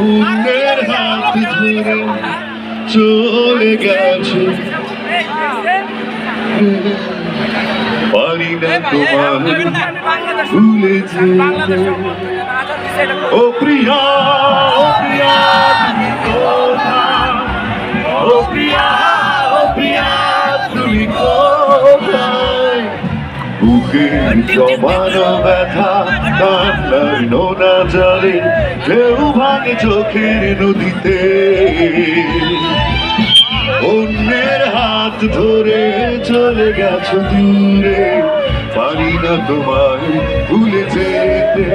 অন্যের হাত ধরে চলে গেছে। পারি না তোমার ভুলে ও প্রিয়া। ব্যথা চোখের নদীতে। অন্যের হাত ধরে চলে গেছো দূরে পারি না তোমায় ভুলে যেতে।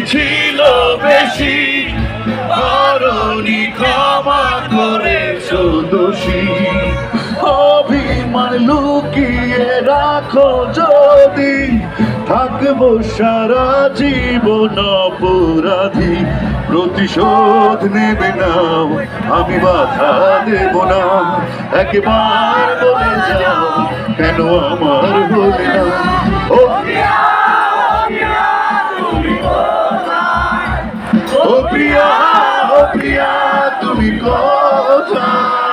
ছিল বেশি। করণি ক্ষমা করেছ দোষী অভিমান লুকিয়ে রাখো যদি। থাকব সারা জীবন অপরাধী। প্রতিশোধ নেবে নাও আমি বাধা দেব না। একবার বলে যাও, কেন আমার বলে না? ও প্রিয়া ও প্রিয়া তুমি কোথায়?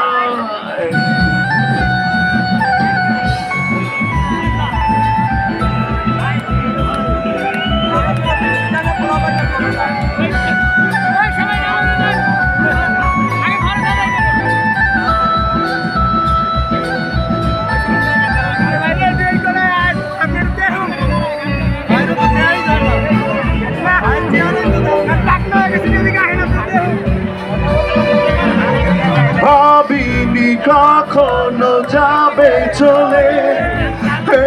চলে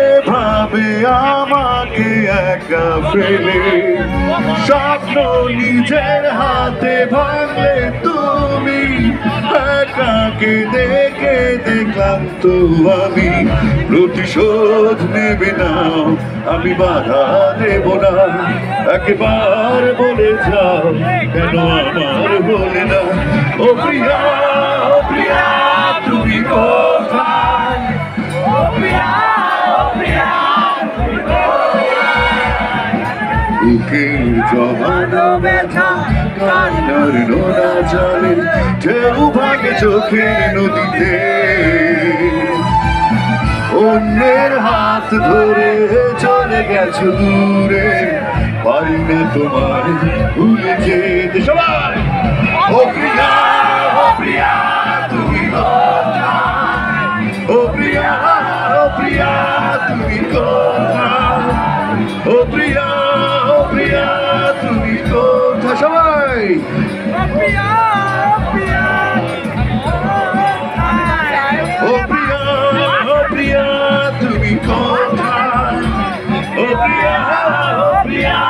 এভাবে আমাকে একা ফেলে। স্বপ্ন নিজের হাতে ভাঙলে তুমি একাকে দেখে দেখলাম তো আমি। প্রতিশোধ নেবে না, আমি বাধা দেব না। একবার বলে যাও, কেন আমার বলে না? ও প্রিয়া বুকের জমানো ব্যথা, কান্নার নোনা জলে ঢেউ ভাগে চোখের নদীতে। অন্যের হাত ধরে চলে গেছো দূরে, পারি না তোমার ভুলে যেতে। সবাই! ও প্রিয়া ও প্রিয়া! সবাই ও প্রিয়া ও প্রিয়া তুমি কোথায় ও প্রিয়া